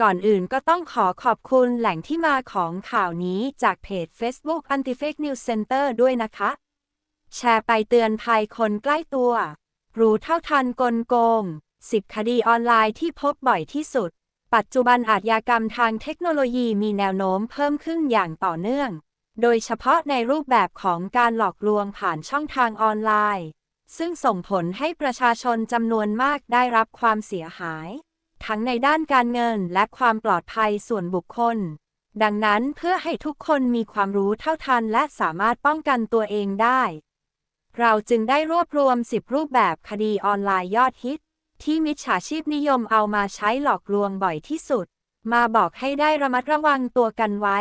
ก่อนอื่นก็ต้องขอขอบคุณแหล่งที่มาของข่าวนี้จากเพจ Facebook Anti-Fake News Center ด้วยนะคะ แชร์ไปเตือนภัยคนใกล้ตัว รู้เท่าทันกลโกง 10 คดีออนไลน์ที่พบบ่อยที่สุด ปัจจุบันอาชญากรรมทางเทคโนโลยีมีแนวโน้มเพิ่มขึ้นอย่างต่อเนื่อง โดยเฉพาะในรูปแบบของการหลอกลวงผ่านช่องทางออนไลน์ ซึ่งส่งผลให้ประชาชนจำนวนมากได้รับความเสียหาย ทั้งในด้านการเงินและความปลอดภัยส่วนบุคคล ดังนั้นเพื่อให้ทุกคนมีความรู้เท่าทันและสามารถป้องกันตัวเองได้ เราจึงได้รวบรวม 10 รูปแบบคดีออนไลน์ยอดฮิต ที่มิจฉาชีพนิยมเอามาใช้หลอกลวงบ่อยที่สุด มาบอกให้ได้ระมัดระวังตัวกันไว้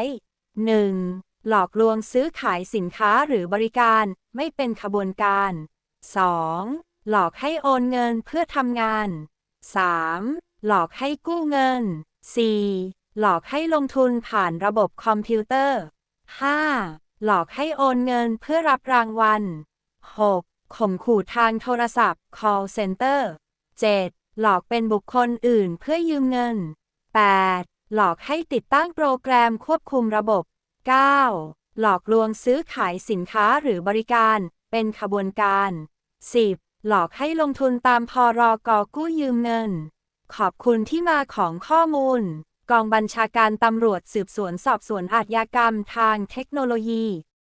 1. หลอกลวงซื้อขายสินค้าหรือบริการไม่เป็นขบวนการ 2. หลอกให้โอนเงินเพื่อทำงาน 3. หลอกให้กู้เงิน 4. หลอกให้ลงทุนผ่านระบบคอมพิวเตอร์ 5. หลอกให้โอนเงินเพื่อรับรางวัล 6. ข่มขู่ทางโทรศัพท์ call center 7. หลอกเป็นบุคคลอื่นเพื่อยืมเงิน 8. หลอกให้ติดตั้งโปรแกรมควบคุมระบบ 9. หลอกลวงซื้อขายสินค้าหรือบริการ เป็นขบวนการ 10. หลอกให้ลงทุนตามพรกกู้ยืมเงิน ขอบคุณที่มาของข้อมูล กองบัญชาการตำรวจสืบสวนสอบสวนอาชญากรรมทางเทคโนโลยี